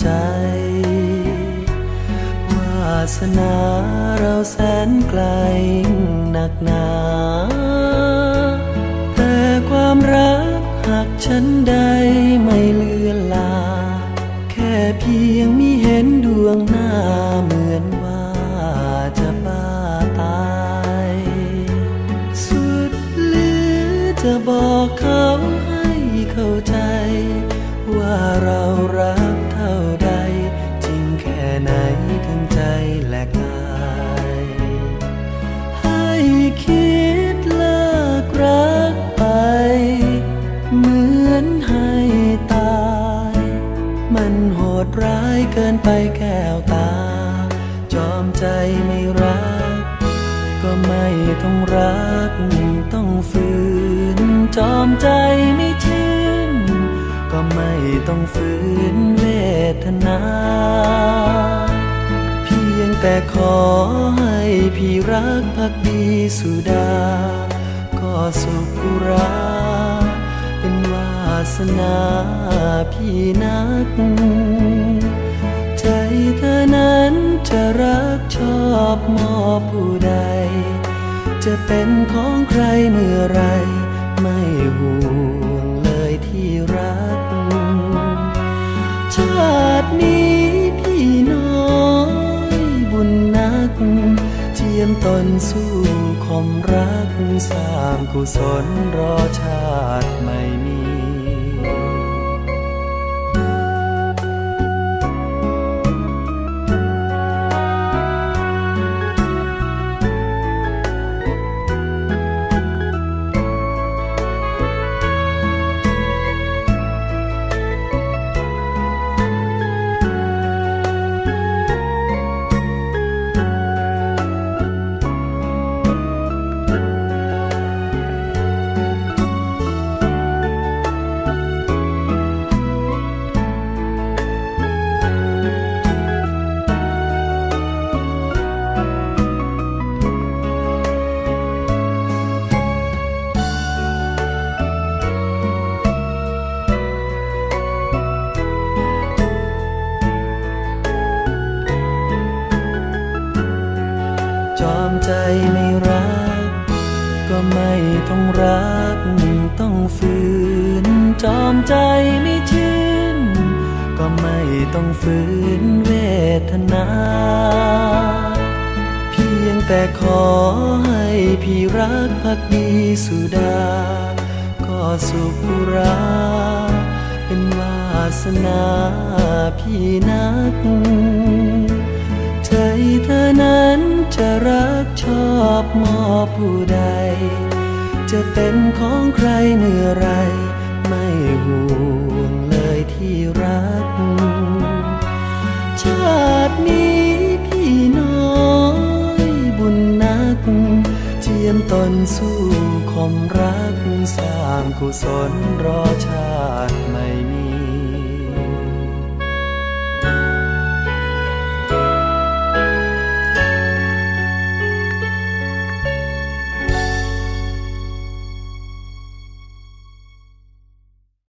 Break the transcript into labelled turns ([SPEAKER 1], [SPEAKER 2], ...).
[SPEAKER 1] ใจ วาสนาเราแสนไกลหนักหนา แต่ความรักหากฉันได้ไม่เลือนลา แค่เพียงมีเห็นดวงหน้าเหมือน คิดเลิกรักไป เหมือนให้ตาย มันโหดร้ายเกินไปแก้วตา จอมใจไม่รัก ก็ไม่ต้องรักต้องฝืน จอมใจไม่ชื่น ก็ไม่ต้องฝืนเวทนา เพียงแต่ขอ พี่รักพักดีสุดา ก็สุขุรา เป็นวาสนาพี่นัก ใจเธอนั้นจะรักชอบมอบผู้ใด จะเป็นของใครเมื่อไร ไม่ห่วงเลยที่รัก ชาตินี้ กเจียมตนสู้คมรัก สร้างกุศลรอชาติไม่มี จอมใจไม่รัก ก็ไม่ต้องรักต้องฝืน จอมใจไม่ชื่น ก็ไม่ต้องฝืนเวทนา เพียงแต่ขอให้พี่รักพักดีสุดา ก็สุขุราเป็นวาสนาพี่นัก จะรักชอบมอบผู้ใด จะเป็นของใครเมื่อไร ไม่ห่วงเลยที่รัก ชาตินี้พี่น้อยบุญนัก เจียมตนสู้คมรักสร้างกุศลรอชา